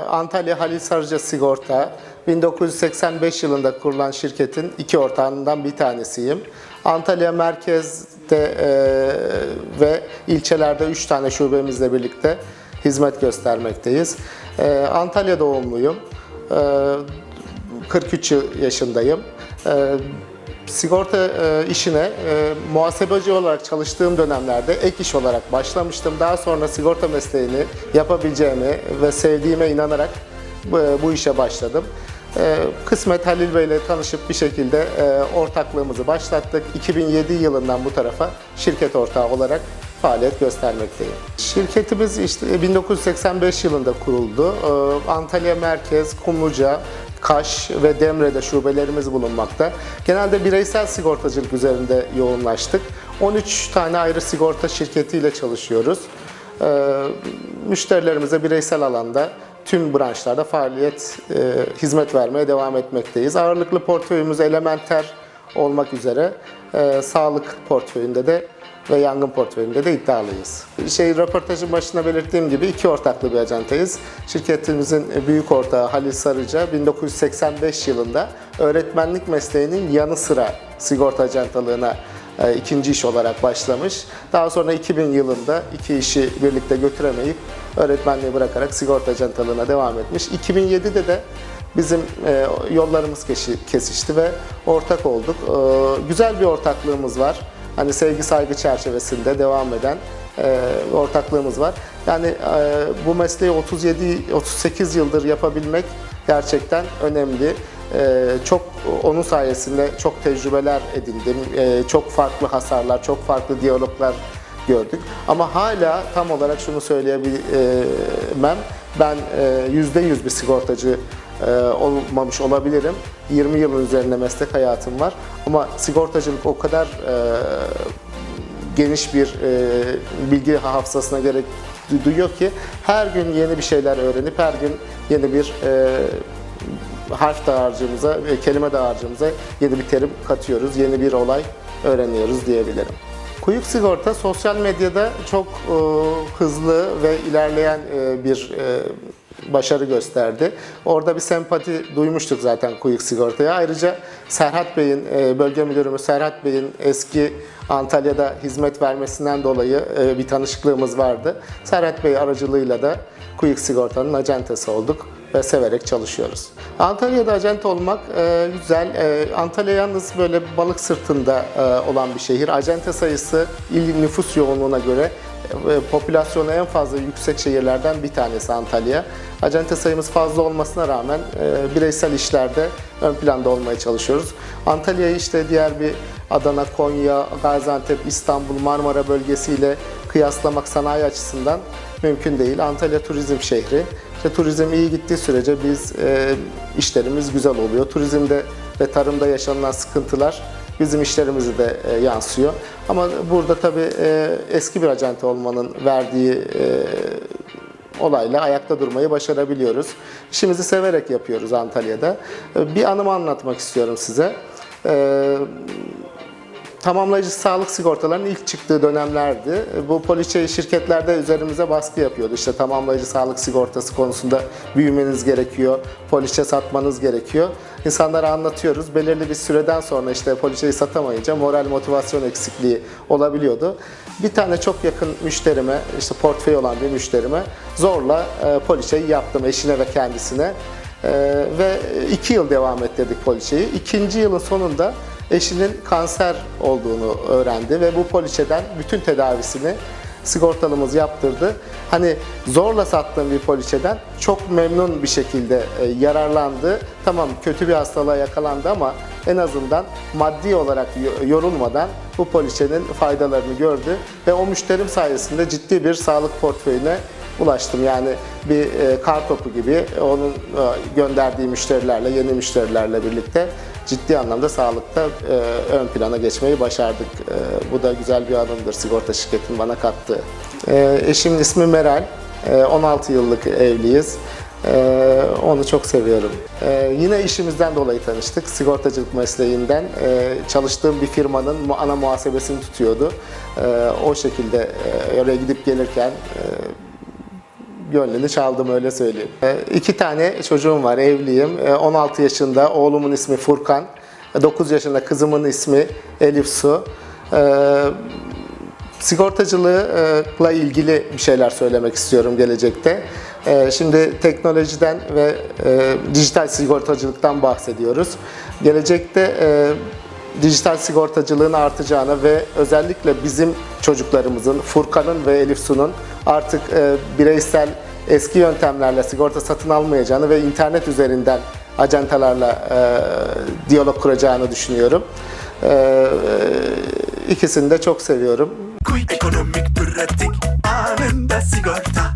Antalya Halil Sarıca Sigorta 1985 yılında kurulan şirketin iki ortağından bir tanesiyim. Antalya merkezde e, ve ilçelerde 3 tane şubemizle birlikte hizmet göstermekteyiz. E, Antalya doğumluyum. E, 43 yıl- yaşındayım. E, sigorta e, işine e, muhasebeci olarak çalıştığım dönemlerde ek iş olarak başlamıştım. Daha sonra sigorta mesleğini yapabileceğimi ve sevdiğime inanarak bu, bu işe başladım. E, kısmet Halil Bey ile tanışıp bir şekilde e, ortaklığımızı başlattık. 2007 yılından bu tarafa şirket ortağı olarak faaliyet göstermekteyim. Şirketimiz işte 1985 yılında kuruldu. Ee, Antalya Merkez, Kumluca, Kaş ve Demre'de şubelerimiz bulunmakta. Genelde bireysel sigortacılık üzerinde yoğunlaştık. 13 tane ayrı sigorta şirketiyle çalışıyoruz. Ee, Müşterilerimize bireysel alanda tüm branşlarda faaliyet, e, hizmet vermeye devam etmekteyiz. Ağırlıklı portföyümüz elementer olmak üzere e, sağlık portföyünde de ve yangın portföyünde de iddialıyız. Şey röportajın başında belirttiğim gibi iki ortaklı bir acentayız. Şirketimizin büyük ortağı Halil Sarıca 1985 yılında öğretmenlik mesleğinin yanı sıra sigorta acentalığına e, ikinci iş olarak başlamış. Daha sonra 2000 yılında iki işi birlikte götüremeyip öğretmenliği bırakarak sigorta acentalığına devam etmiş. 2007'de de bizim e, yollarımız kesişti ve ortak olduk. E, güzel bir ortaklığımız var. Hani sevgi saygı çerçevesinde devam eden e, ortaklığımız var. Yani e, bu mesleği 37 38 yıldır yapabilmek gerçekten önemli. E, çok onun sayesinde çok tecrübeler edindim. E, çok farklı hasarlar, çok farklı diyaloglar gördük. Ama hala tam olarak şunu söyleyebilmem. Ben e, %100 bir sigortacı e, olmamış olabilirim. 20 yılın üzerinde meslek hayatım var. Ama sigortacılık o kadar e, geniş bir e, bilgi hafızasına gerek du- duyuyor ki her gün yeni bir şeyler öğrenip her gün yeni bir e, harf dağarcığımıza, kelime dağarcığımıza yeni bir terim katıyoruz, yeni bir olay öğreniyoruz diyebilirim. Kuyuk sigorta sosyal medyada çok e, hızlı ve ilerleyen e, bir e, başarı gösterdi. Orada bir sempati duymuştuk zaten Kuyuk Sigorta'ya. Ayrıca Serhat Bey'in, e, bölge müdürümüz Serhat Bey'in eski Antalya'da hizmet vermesinden dolayı e, bir tanışıklığımız vardı. Serhat Bey aracılığıyla da Kuyuk Sigorta'nın acentesi olduk ve severek çalışıyoruz. Antalya'da acente olmak e, güzel. E, Antalya yalnız böyle balık sırtında e, olan bir şehir. Acente sayısı il nüfus yoğunluğuna göre e, popülasyonu en fazla yüksek şehirlerden bir tanesi Antalya. Acente sayımız fazla olmasına rağmen e, bireysel işlerde ön planda olmaya çalışıyoruz. Antalya'yı işte diğer bir Adana, Konya, Gaziantep, İstanbul, Marmara bölgesiyle kıyaslamak sanayi açısından mümkün değil. Antalya turizm şehri. İşte turizm iyi gittiği sürece biz e, işlerimiz güzel oluyor. Turizmde ve tarımda yaşanılan sıkıntılar bizim işlerimize de e, yansıyor. Ama burada tabii e, eski bir acente olmanın verdiği e, olayla ayakta durmayı başarabiliyoruz. İşimizi severek yapıyoruz Antalya'da. E, Bir anımı anlatmak istiyorum size. E, tamamlayıcı sağlık sigortalarının ilk çıktığı dönemlerdi. Bu poliçe şirketlerde üzerimize baskı yapıyordu. İşte tamamlayıcı sağlık sigortası konusunda büyümeniz gerekiyor, poliçe satmanız gerekiyor. İnsanlara anlatıyoruz. Belirli bir süreden sonra işte poliçeyi satamayınca moral motivasyon eksikliği olabiliyordu. Bir tane çok yakın müşterime, işte portföy olan bir müşterime zorla e, poliçeyi yaptım eşine ve kendisine. E, ve iki yıl devam ettirdik poliçeyi. İkinci yılın sonunda eşinin kanser olduğunu öğrendi ve bu poliçeden bütün tedavisini sigortalımız yaptırdı. Hani zorla sattığım bir poliçeden çok memnun bir şekilde e, yararlandı. Tamam kötü bir hastalığa yakalandı ama en azından maddi olarak yo- yorulmadan bu poliçenin faydalarını gördü ve o müşterim sayesinde ciddi bir sağlık portföyüne ulaştım. Yani bir e, kar topu gibi onun e, gönderdiği müşterilerle, yeni müşterilerle birlikte ciddi anlamda sağlıkta e, ön plana geçmeyi başardık. E, bu da güzel bir adımdır sigorta şirketinin bana kattığı. E, eşimin ismi Meral. E, 16 yıllık evliyiz. E, onu çok seviyorum. E, yine işimizden dolayı tanıştık. Sigortacılık mesleğinden. E, çalıştığım bir firmanın ana muhasebesini tutuyordu. E, o şekilde e, oraya gidip gelirken e, gönlünü çaldım öyle söyleyeyim. E, iki tane çocuğum var, evliyim. E, 16 yaşında oğlumun ismi Furkan. 9 yaşında kızımın ismi Elif Su. E, sigortacılıkla ilgili bir şeyler söylemek istiyorum gelecekte. Şimdi teknolojiden ve e, dijital sigortacılıktan bahsediyoruz. Gelecekte e, dijital sigortacılığın artacağını ve özellikle bizim çocuklarımızın, Furkan'ın ve Elif Su'nun artık e, bireysel eski yöntemlerle sigorta satın almayacağını ve internet üzerinden ajantalarla e, diyalog kuracağını düşünüyorum. E, ikisini de çok seviyorum. Ekonomik pratik anında sigorta